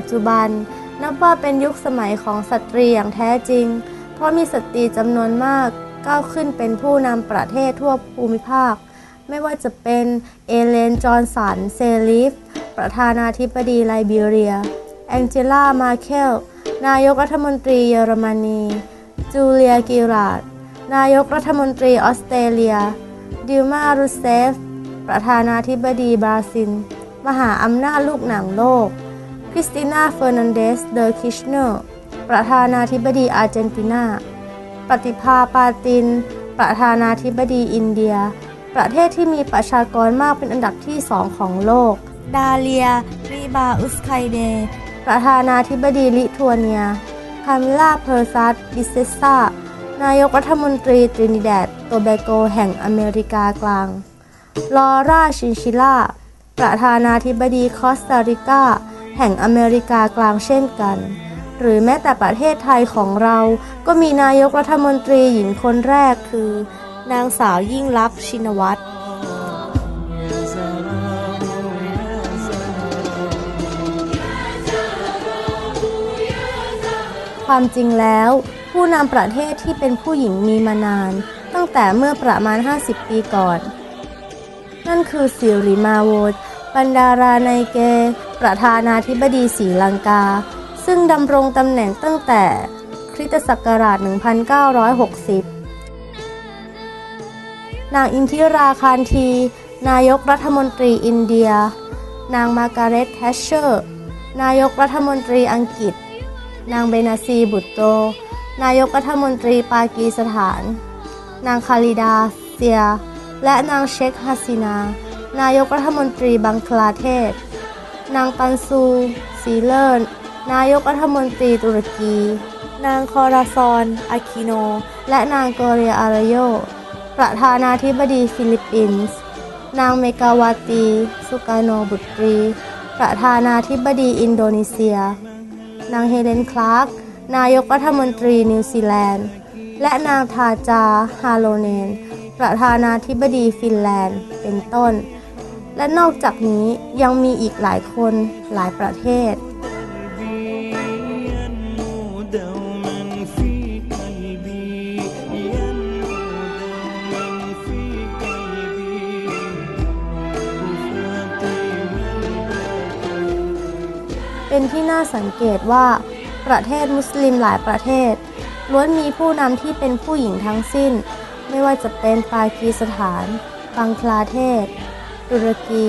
ปัจจุบัน นับว่าเป็นยุคสมัยของสตรีอย่างแท้จริง เพราะมีสตรีจำนวนมากก้าวขึ้นเป็นผู้นำประเทศทั่วภูมิภาค ไม่ว่าจะเป็นเอเลน จอห์นสัน เซลิฟ ประธานาธิบดีไลบีเรีย แองเจล่า มาเคล นายกรัฐมนตรีเยอรมนี จูเลีย กิราดนายกรัฐมนตรีออสเตรเลีย ดิลมารูเซฟ ประธานาธิบดีบราซิล มหาอำนาจลูกหนังโลก คริสติน่าเฟอร์นันเดส เดอคิชเนอร์ ประธานาธิบดีอาร์เจนตินา ปฏิภาปาติน ประธานาธิบดีอินเดีย ประเทศที่มีประชากรมากเป็นอันดับที่สองของโลก ดาเลีย รีบาอุสไคเด ประธานาธิบดีลิทัวเนีย คามิลาเพอร์ซัสบิเซซานายกรัฐมนตรีตรินิแดดโตเบโกแห่งอเมริกากลาง ลอร่าชินชิล่า ประธานาธิบดีคอสตาริกา แห่งอเมริกากลางเช่นกัน หรือแม้แต่ประเทศไทยของเราก็มีนายกรัฐมนตรีหญิงคนแรกคือ นางสาวยิ่งลักษณ์ชินวัตรความจริงแล้ว ผู้นำประเทศที่เป็นผู้หญิงมีมานาน ตั้งแต่เมื่อประมาณ 50 ปีก่อน นั่นคือสิริมาโวดปันดาราไนเก ประธานาธิบดีศรีลังกา ซึ่งดำรงตำแหน่งตั้งแต่คริสตศักราช 1960 นางอินทิราคารที นายกรัฐมนตรีอินเดีย นางมาร์การเร็ตแทชเชอร์ นายกรัฐมนตรีอังกฤษ นางเบนาซีบุตโต นายกรัฐมนตรีปากีสถาน นางคาลิดาเซีย และนางเชคฮัสซินา นายกรัฐมนตรีบังคลาเทศ นางตันซูซีเลอร์นายกรัฐมนตรีตุรกี นางคอราซอน อาคิโน และนางโกเรียอารโย ประธานาธิบดีฟิลิปปินส์ นางเมกาวาตี สุกาโนบุตรี ประธานาธิบดีอินโดนีเซีย นางเฮเลนคลาร์ก นายกรัฐมนตรีนิวซีแลนด์ และนางทาจา ฮาโลเนน ประธานาธิบดีฟินแลนด์ เป็นต้น และนอกจากนี้ยังมีอีกหลายคนหลายประเทศ เป็นที่น่าสังเกตว่าประเทศมุสลิมหลายประเทศ ล้วนมีผู้นำที่เป็นผู้หญิงทั้งสิ้น ไม่ว่าจะเป็นปากีสถาน บังคลาเทศ ตุรกี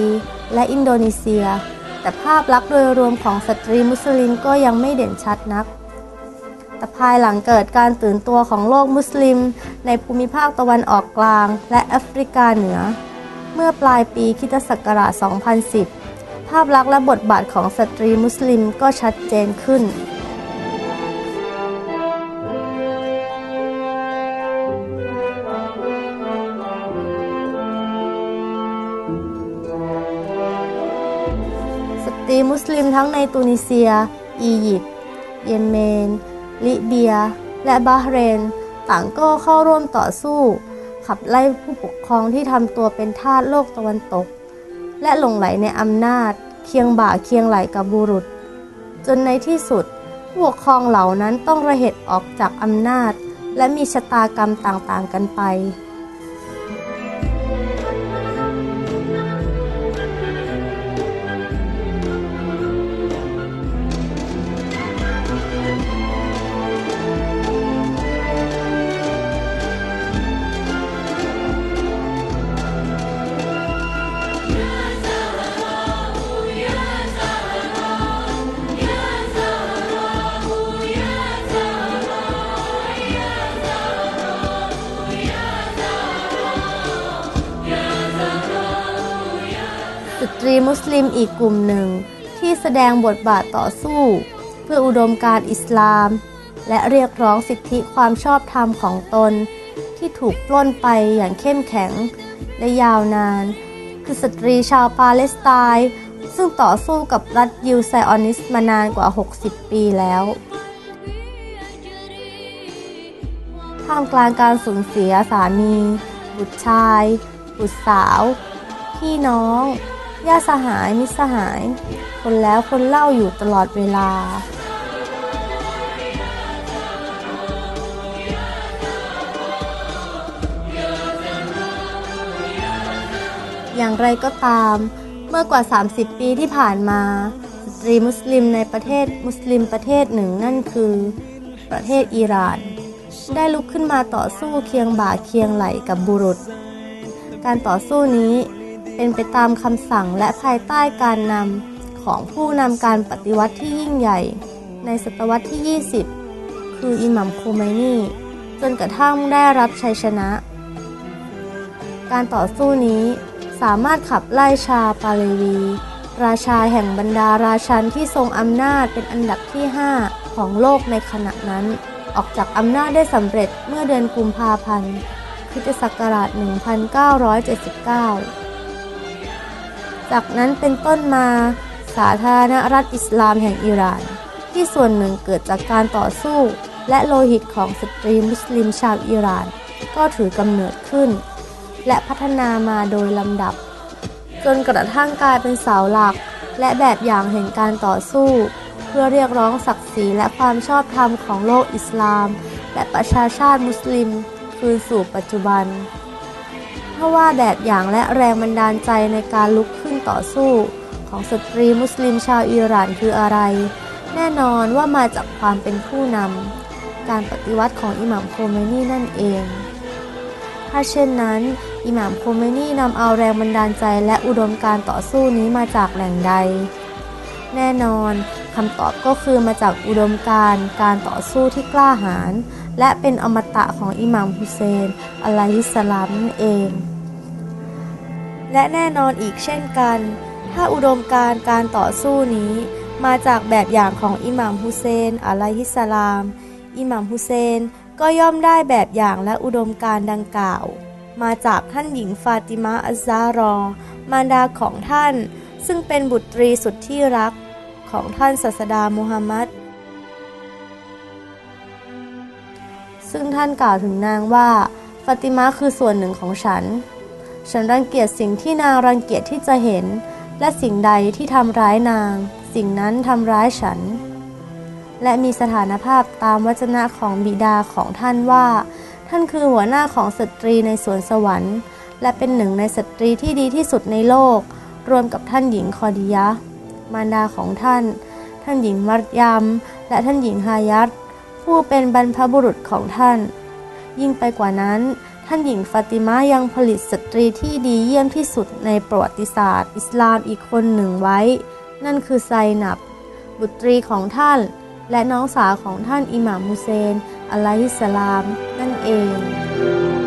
และอินโดนีเซีย แต่ภาพลักษณ์โดยรวมของสตรีมุสลิมก็ยังไม่เด่นชัดนัก แต่ภายหลังเกิดการตื่นตัวของโลกมุสลิม ในภูมิภาคตะวันออกกลาง และแอฟริกาเหนือ เมื่อปลายปีคิตศักราช 2010 ภาพลักษณ์และบทบาทของสตรีมุสลิมก็ชัดเจนขึ้น มทั้งในตูนิเซีย อียิปต์ เยเมน ลิเบีย และบาห์เรน ต่างก็เข้าร่วมต่อสู้ ขับไล่ผู้ปกครองที่ทำตัวเป็นทาสโลกตะวันตก และหลงไหลในอำนาจ เคียงบ่าเคียงไหลกับบุรุษ จนในที่สุดผู้ปกครองเหล่านั้นต้องระเหตุออกจากอำนาจ และมีชะตากรรมต่างๆกันไป ตรีมุสลิมอีกกลุ่มหนึ่ง ที่แสดงบทบาทต่อสู้ เพื่ออุดมการอิสลาม และเรียกร้องสิทธิความชอบธรรมของตน ที่ถูกปล้นไปอย่างเข้มแข็ง และยาวนาน คือสตรีชาวปาเลสไตน์ซึ่งต่อสู้กับรัฐยิวไซออนิสมานานกว่า 60 ปีแล้วท่ามกลางการสูญเสียสามี บุตรชาย บุตรสาว พี่น้อง ญาติสหายมิตรสหาย คนแล้วคนเล่าอยู่ตลอดเวลา อย่างไรก็ตาม เมื่อกว่า 30 ปีที่ผ่านมา สตรีมุสลิมในประเทศมุสลิมประเทศหนึ่งนั่นคือ ประเทศอิหร่าน ได้ลุกขึ้นมาต่อสู้เคียงบ่าเคียงไหลกับบุรุษ การต่อสู้นี้ เป็นไปตามคำสั่งและภายใต้การนำของผู้นำการปฏิวัติที่ยิ่งใหญ่ ในศตวรรษที่ 20 คืออิหมัมโคไมนีจนกระทั่งได้รับชัยชนะ การต่อสู้นี้สามารถขับไล่ชาปาเลวี ราชาแห่งบรรดาราชันที่ทรงอำนาจเป็นอันดับที่ 5 ของโลกในขณะนั้น ออกจากอำนาจได้สำเร็จเมื่อเดือนกุมภาพันธ์คริสตศักราช 1979 จากนั้นเป็นต้นมาสาธารณรัฐอิสลามแห่งอิหร่าน ที่ส่วนหนึ่งเกิดจากการต่อสู้ และโลหิตของสตรีมุสลิมชาวอิหร่าน ก็ถือกำเนิดขึ้น และพัฒนามาโดยลำดับ จนกระทั่งกลายเป็นเสาหลัก และแบบอย่างแห่งการต่อสู้ เพื่อเรียกร้องศักดิ์ศรีและความชอบธรรมของโลกอิสลาม และประชาชาติมุสลิม คืนสู่ปัจจุบันาว่าแบบอย่างและแรงบันดาลใจในการลุกขึ้นต่อสู้ ของสตรีมุสลิมชาวอิหร่านคืออะไร แน่นอนว่ามาจากความเป็นผู้นำการปฏิวัติของอิหมัมโคเมนีนั่นเอง ถ้าเช่นนั้นอิหม่ามโคเมนีนำเอาแรงบันดาลใจและอุดมการต่อสู้นี้มาจากแหล่งใด แน่นอนคำตอบก็คือมาจากอุดมการการต่อสู้ที่กล้าหาญ และเป็นอมตะของอิหม่ามฮุเซนอะลัยฮิสสลามนั่นเอง และแน่นอนอีกเช่นกัน ถ้าอุดมการการต่อสู้นี้มาจากแบบอย่างของอิหม่ามฮุเซนอะลัยฮิสสลามอิหม่ามฮุเซนก็ย่อมได้แบบอย่างและอุดมการดังกล่าว มาจากท่านหญิงฟาติมาอัซซารอ มารดาของท่าน ซึ่งเป็นบุตรีสุดที่รักของท่านศาสดามุฮัมมัด ซึ่งท่านกล่าวถึงนางว่าฟาติมาคือส่วนหนึ่งของฉัน ฉันรังเกียจสิ่งที่นางรังเกียจที่จะเห็น และสิ่งใดที่ทำร้ายนาง สิ่งนั้นทำร้ายฉัน และมีสถานภาพตามวจนะของบิดาของท่านว่า ท่านคือหัวหน้าของสตรีในสวนสวรรค์ และเป็นหนึ่งในสตรีที่ดีที่สุดในโลก รวมกับท่านหญิงคอดิยะ มารดาของท่าน ท่านหญิงมัรยามและท่านหญิงฮายัต ผู้เป็นบรรพบุรุษของท่าน ยิ่งไปกว่านั้น ท่านหญิงฟาติมายังผลิตสตรีที่ดีเยี่ยมที่สุดในประวัติศาสตร์ อิสลามอีกคนหนึ่งไว้ นั่นคือไซนับ บุตรีของท่าน และน้องสาวของท่านอิหม่ามฮุเซนอะลัยฮิสสลาม นั่นเอง